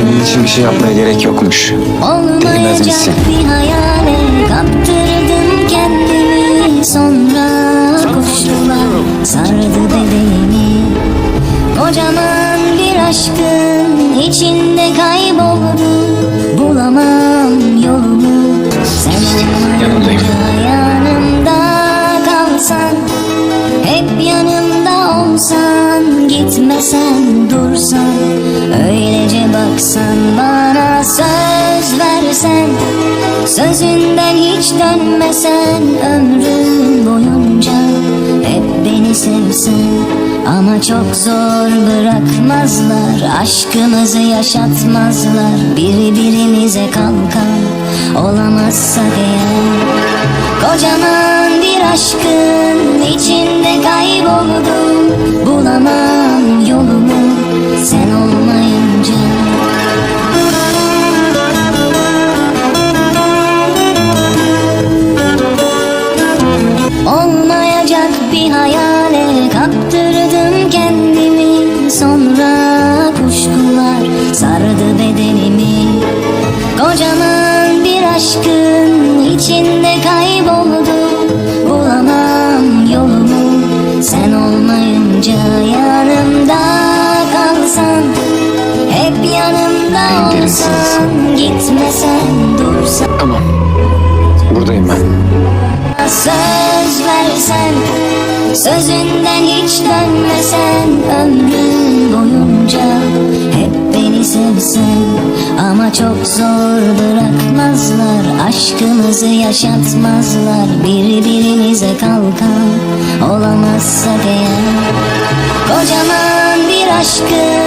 Senin için bir şey yapmaya gerek yokmuş. Değmez Olmayacak misin? bir hayale kaptırdım kendimi Sonra kuşlar sardı bedenimi Kocaman bir aşkın içinde kayboldum Bulamam yolumu Sen yanındayım. yanımda kalsan hep yanımda olsan Gitmesen dursan Öylece baksan bana söz versen Sözünden hiç dönmesen Ömrüm boyunca Hep beni sevsen Ama çok zor bırakmazlar Aşkımızı yaşatmazlar. Birbirimize kalkan Olamazsak eğer. Kocaman bir aşkın içinde kayboldum Bulamam kaptırdım kendimi Sonra kuşkular sardı bedenimi Kocaman bir aşkın içinde kayboldum Bulamam yolumu sen olmayınca yanımda kalsan Hep yanımda olsan Gitmesen dursan Tamam. Buradayım ben. Söz versen Sözünden hiç dönmesen Ömrün boyunca Hep beni sevsen. Ama çok zor bırakmazlar Aşkımızı yaşatmazlar. Birbirimize kalkan Olamazsak eğer. Kocaman bir aşkın